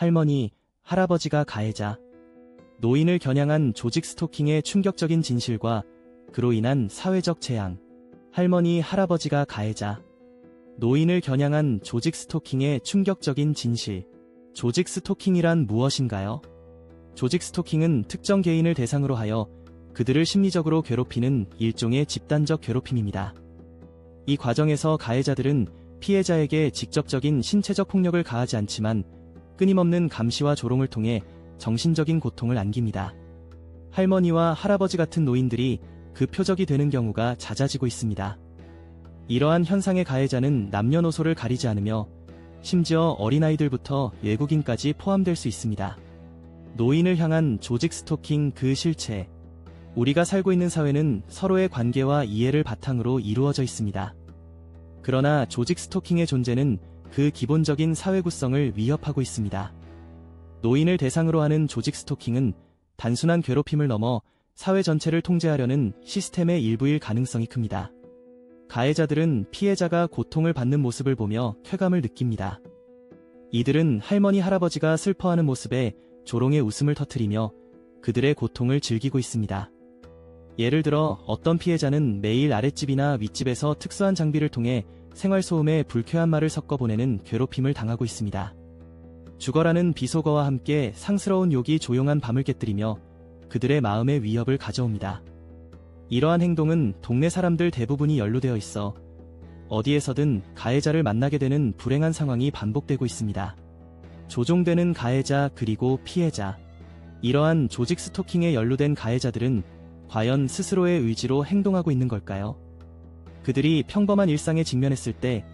할머니, 할아버지가 가해자. 노인을 겨냥한 조직 스토킹의 충격적인 진실과 그로 인한 사회적 재앙. 할머니, 할아버지가 가해자. 노인을 겨냥한 조직 스토킹의 충격적인 진실. 조직 스토킹이란 무엇인가요? 조직 스토킹은 특정 개인을 대상으로 하여 그들을 심리적으로 괴롭히는 일종의 집단적 괴롭힘입니다. 이 과정에서 가해자들은 피해자에게 직접적인 신체적 폭력을 가하지 않지만 끊임없는 감시와 조롱을 통해 정신적인 고통을 안깁니다. 할머니와 할아버지 같은 노인들이 그 표적이 되는 경우가 잦아지고 있습니다. 이러한 현상의 가해자는 남녀노소를 가리지 않으며 심지어 어린아이들부터 외국인까지 포함될 수 있습니다. 노인을 향한 조직 스토킹 그 실체. 우리가 살고 있는 사회는 서로의 관계와 이해를 바탕으로 이루어져 있습니다. 그러나 조직 스토킹의 존재는 그 기본적인 사회 구성을 위협하고 있습니다. 노인을 대상으로 하는 조직 스토킹은 단순한 괴롭힘을 넘어 사회 전체를 통제하려는 시스템의 일부일 가능성이 큽니다. 가해자들은 피해자가 고통을 받는 모습을 보며 쾌감을 느낍니다. 이들은 할머니 할아버지가 슬퍼하는 모습에 조롱의 웃음을 터뜨리며 그들의 고통을 즐기고 있습니다. 예를 들어 어떤 피해자는 매일 아랫집이나 윗집에서 특수한 장비를 통해 생활소음에 불쾌한 말을 섞어 보내는 괴롭힘을 당하고 있습니다. 죽어라는 비속어와 함께 상스러운 욕이 조용한 밤을 깨뜨리며 그들의 마음의 위협을 가져옵니다. 이러한 행동은 동네 사람들 대부분이 연루되어 있어 어디에서든 가해자를 만나게 되는 불행한 상황이 반복되고 있습니다. 조종되는 가해자 그리고 피해자. 이러한 조직 스토킹에 연루된 가해자들은 과연 스스로의 의지로 행동하고 있는 걸까요? 그들이 평범한 일상에 직면했을 때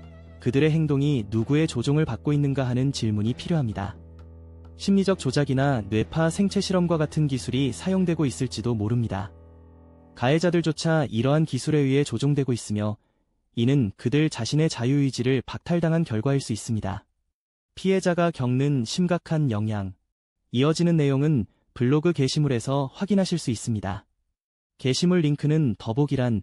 그들의 행동이 누구의 조종을 받고 있는가 하는 질문이 필요합니다. 심리적 조작이나 뇌파 생체 실험과 같은 기술이 사용되고 있을지도 모릅니다. 가해자들조차 이러한 기술에 의해 조종되고 있으며 이는 그들 자신의 자유의지를 박탈당한 결과일 수 있습니다. 피해자가 겪는 심각한 영향. 이어지는 내용은 블로그 게시물에서 확인하실 수 있습니다. 게시물 링크는 더보기란